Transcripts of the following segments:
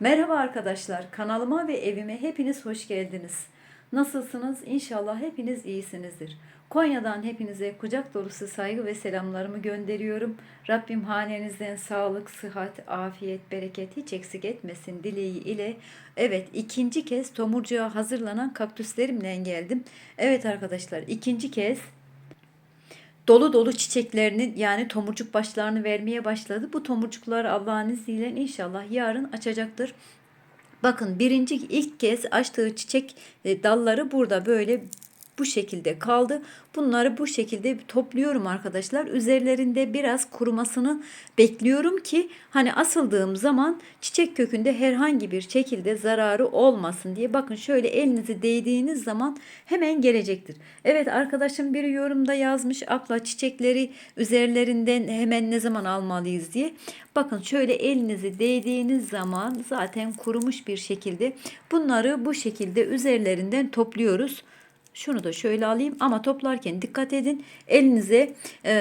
Merhaba arkadaşlar, kanalıma ve evime hepiniz hoş geldiniz. Nasılsınız? İnşallah hepiniz iyisinizdir. Konya'dan hepinize kucak dolusu saygı ve selamlarımı gönderiyorum. Rabbim hanenizden sağlık, sıhhat, afiyet, bereket hiç eksik etmesin dileği ile. Evet ikinci kez tomurcuğa hazırlanan kaktüslerimle geldim. Evet arkadaşlar ikinci kez dolu dolu çiçeklerinin yani tomurcuk başlarını vermeye başladı. Bu tomurcuklar Allah'ın izniyle inşallah yarın açacaktır. Bakın birinci ilk kez açtığı çiçek e, dalları burada böyle bu şekilde kaldı. Bunları bu şekilde topluyorum arkadaşlar. Üzerlerinde biraz kurumasını bekliyorum ki hani asıldığım zaman çiçek kökünde herhangi bir şekilde zararı olmasın diye. Bakın şöyle elinizi değdiğiniz zaman hemen gelecektir. Evet arkadaşım bir yorumda yazmış abla çiçekleri üzerlerinden hemen ne zaman almalıyız diye. Bakın şöyle elinizi değdiğiniz zaman zaten kurumuş bir şekilde bunları bu şekilde üzerlerinden topluyoruz. Şunu da şöyle alayım ama toplarken dikkat edin. Elinize e,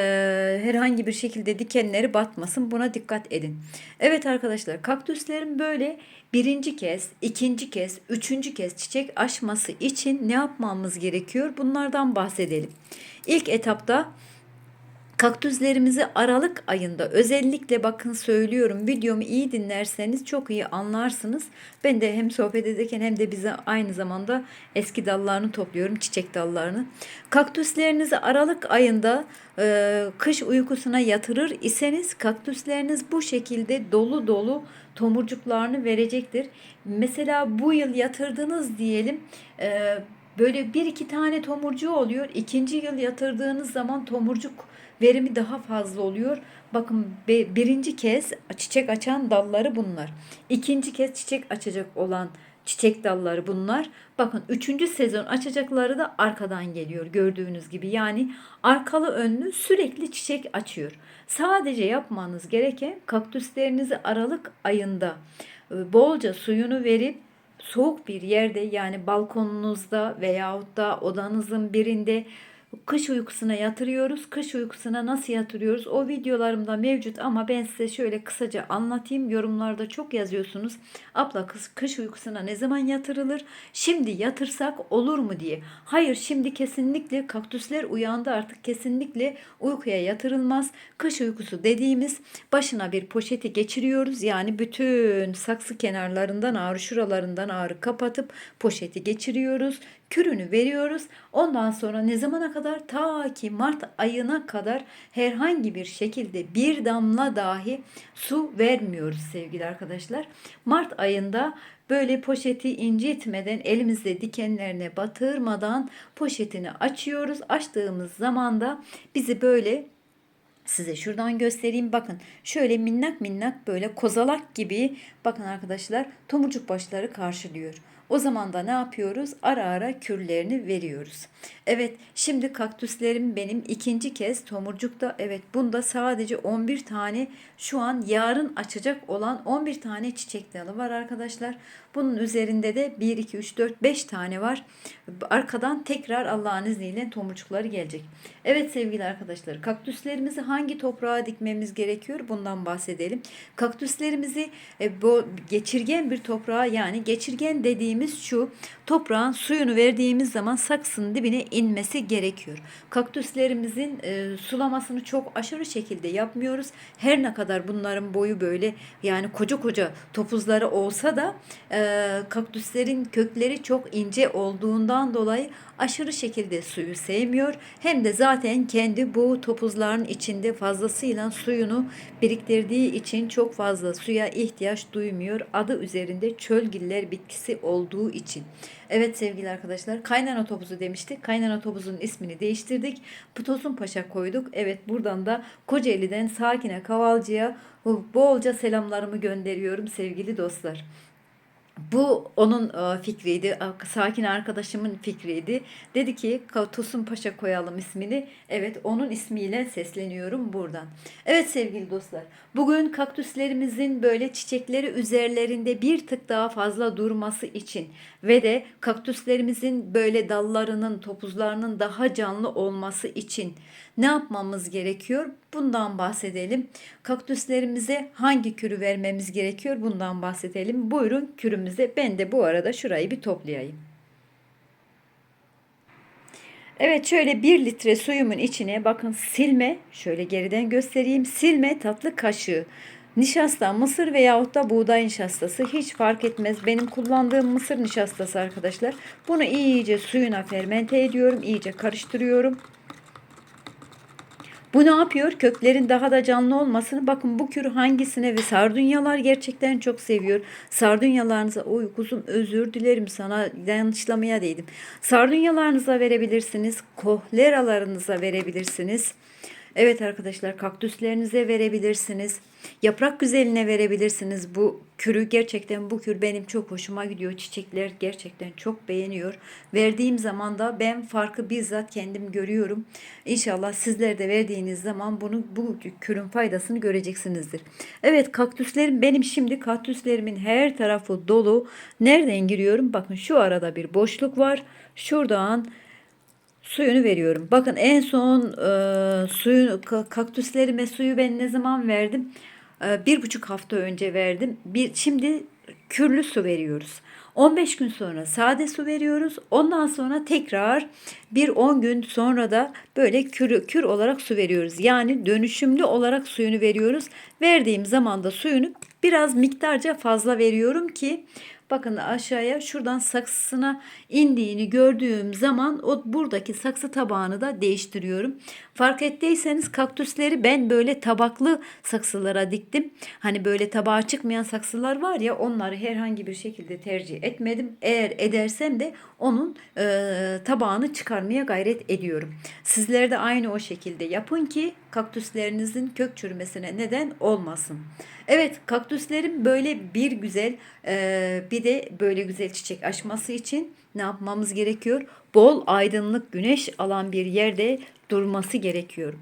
herhangi bir şekilde dikenleri batmasın. Buna dikkat edin. Evet arkadaşlar kaktüslerin böyle birinci kez, ikinci kez, üçüncü kez çiçek açması için ne yapmamız gerekiyor? Bunlardan bahsedelim. İlk etapta Kaktüslerimizi Aralık ayında özellikle bakın söylüyorum videomu iyi dinlerseniz çok iyi anlarsınız. Ben de hem sohbet ederken hem de bize aynı zamanda eski dallarını topluyorum çiçek dallarını. Kaktüslerinizi Aralık ayında e, kış uykusuna yatırır iseniz kaktüsleriniz bu şekilde dolu dolu tomurcuklarını verecektir. Mesela bu yıl yatırdınız diyelim e, böyle bir iki tane tomurcuğu oluyor. İkinci yıl yatırdığınız zaman tomurcuk verimi daha fazla oluyor. Bakın birinci kez çiçek açan dalları bunlar. İkinci kez çiçek açacak olan çiçek dalları bunlar. Bakın üçüncü sezon açacakları da arkadan geliyor gördüğünüz gibi. Yani arkalı önlü sürekli çiçek açıyor. Sadece yapmanız gereken kaktüslerinizi Aralık ayında e, bolca suyunu verip soğuk bir yerde yani balkonunuzda veyahut da odanızın birinde kış uykusuna yatırıyoruz. Kış uykusuna nasıl yatırıyoruz? O videolarımda mevcut ama ben size şöyle kısaca anlatayım. Yorumlarda çok yazıyorsunuz. Abla kız kış uykusuna ne zaman yatırılır? Şimdi yatırsak olur mu diye. Hayır şimdi kesinlikle kaktüsler uyandı artık kesinlikle uykuya yatırılmaz. Kış uykusu dediğimiz başına bir poşeti geçiriyoruz. Yani bütün saksı kenarlarından ağrı şuralarından ağrı kapatıp poşeti geçiriyoruz kürünü veriyoruz. Ondan sonra ne zamana kadar? Ta ki Mart ayına kadar herhangi bir şekilde bir damla dahi su vermiyoruz sevgili arkadaşlar. Mart ayında böyle poşeti incitmeden elimizde dikenlerine batırmadan poşetini açıyoruz. Açtığımız zaman da bizi böyle Size şuradan göstereyim. Bakın şöyle minnak minnak böyle kozalak gibi bakın arkadaşlar tomurcuk başları karşılıyor. O zaman da ne yapıyoruz? Ara ara kürlerini veriyoruz. Evet şimdi kaktüslerim benim ikinci kez tomurcukta. Evet bunda sadece 11 tane şu an yarın açacak olan 11 tane çiçek dalı var arkadaşlar. Bunun üzerinde de 1, 2, 3, 4, 5 tane var. Arkadan tekrar Allah'ın izniyle tomurcukları gelecek. Evet sevgili arkadaşlar kaktüslerimizi hangi toprağa dikmemiz gerekiyor? Bundan bahsedelim. Kaktüslerimizi e, bu geçirgen bir toprağa yani geçirgen dediğimiz şu toprağın suyunu verdiğimiz zaman saksının dibine inmesi gerekiyor. Kaktüslerimizin e, sulamasını çok aşırı şekilde yapmıyoruz. Her ne kadar bunların boyu böyle yani koca koca topuzları olsa da e, kaktüslerin kökleri çok ince olduğundan dolayı aşırı şekilde suyu sevmiyor. Hem de zaten kendi bu topuzların içinde fazlasıyla suyunu biriktirdiği için çok fazla suya ihtiyaç duymuyor. Adı üzerinde çölgiller bitkisi olduğu için. Evet sevgili arkadaşlar kaynana topuzu demiştik. Kaynana topuzun ismini değiştirdik. Putosun Paşa koyduk. Evet buradan da Kocaeli'den Sakine Kavalcı'ya bolca selamlarımı gönderiyorum sevgili dostlar. Bu onun e, fikriydi. Sakin arkadaşımın fikriydi. Dedi ki Tosun Paşa koyalım ismini. Evet onun ismiyle sesleniyorum buradan. Evet sevgili dostlar. Bugün kaktüslerimizin böyle çiçekleri üzerlerinde bir tık daha fazla durması için ve de kaktüslerimizin böyle dallarının, topuzlarının daha canlı olması için ne yapmamız gerekiyor? Bu bundan bahsedelim. Kaktüslerimize hangi kürü vermemiz gerekiyor bundan bahsedelim. Buyurun kürümüze. Ben de bu arada şurayı bir toplayayım. Evet şöyle 1 litre suyumun içine bakın silme şöyle geriden göstereyim silme tatlı kaşığı nişasta mısır veyahut da buğday nişastası hiç fark etmez. Benim kullandığım mısır nişastası arkadaşlar. Bunu iyice suyuna fermente ediyorum iyice karıştırıyorum. Bu ne yapıyor? Köklerin daha da canlı olmasını. Bakın bu kür hangisine ve sardunyalar gerçekten çok seviyor. Sardunyalarınıza oy kuzum özür dilerim sana yanlışlamaya değdim. Sardunyalarınıza verebilirsiniz. Kohleralarınıza verebilirsiniz. Evet arkadaşlar kaktüslerinize verebilirsiniz. Yaprak güzeline verebilirsiniz. Bu kürü gerçekten bu kür benim çok hoşuma gidiyor. Çiçekler gerçekten çok beğeniyor. Verdiğim zaman da ben farkı bizzat kendim görüyorum. İnşallah sizler de verdiğiniz zaman bunu bu kürün faydasını göreceksinizdir. Evet kaktüslerim benim şimdi kaktüslerimin her tarafı dolu. Nereden giriyorum? Bakın şu arada bir boşluk var. Şuradan suyunu veriyorum. Bakın en son e, suyu kaktüslerime suyu ben ne zaman verdim? E, bir buçuk hafta önce verdim. Bir, şimdi kürlü su veriyoruz. 15 gün sonra sade su veriyoruz. Ondan sonra tekrar bir 10 gün sonra da böyle kür, kür olarak su veriyoruz. Yani dönüşümlü olarak suyunu veriyoruz. Verdiğim zaman da suyunu biraz miktarca fazla veriyorum ki Bakın aşağıya şuradan saksısına indiğini gördüğüm zaman o buradaki saksı tabağını da değiştiriyorum. Fark ettiyseniz kaktüsleri ben böyle tabaklı saksılara diktim. Hani böyle tabağa çıkmayan saksılar var ya onları herhangi bir şekilde tercih etmedim. Eğer edersem de onun e, tabağını çıkarmaya gayret ediyorum. Sizler de aynı o şekilde yapın ki kaktüslerinizin kök çürümesine neden olmasın. Evet kaktüslerin böyle bir güzel bir de böyle güzel çiçek açması için ne yapmamız gerekiyor? Bol aydınlık güneş alan bir yerde durması gerekiyor.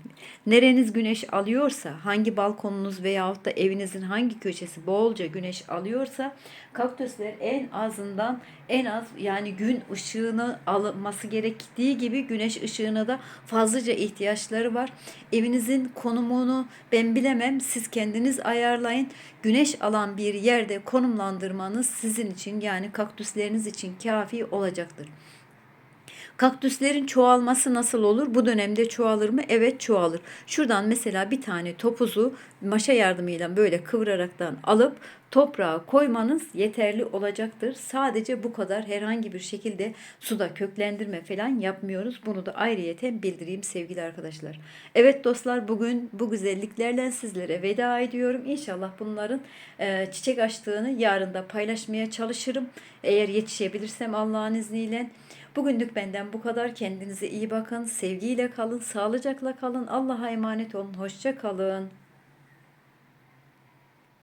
Nereniz güneş alıyorsa, hangi balkonunuz veyahut da evinizin hangi köşesi bolca güneş alıyorsa kaktüsler en azından en az yani gün ışığını alınması gerektiği gibi güneş ışığına da fazlaca ihtiyaçları var. Evinizin konumunu ben bilemem. Siz kendiniz ayarlayın. Güneş alan bir yerde konumlandırmanız sizin için yani kaktüsleriniz için kafi olacaktır. Kaktüslerin çoğalması nasıl olur? Bu dönemde çoğalır mı? Evet çoğalır. Şuradan mesela bir tane topuzu maşa yardımıyla böyle kıvıraraktan alıp toprağa koymanız yeterli olacaktır. Sadece bu kadar herhangi bir şekilde suda köklendirme falan yapmıyoruz. Bunu da ayrıyeten bildireyim sevgili arkadaşlar. Evet dostlar bugün bu güzelliklerle sizlere veda ediyorum. İnşallah bunların e, çiçek açtığını yarın da paylaşmaya çalışırım. Eğer yetişebilirsem Allah'ın izniyle. Bugünlük benden bu kadar. Kendinize iyi bakın. Sevgiyle kalın. Sağlıcakla kalın. Allah'a emanet olun. Hoşça kalın.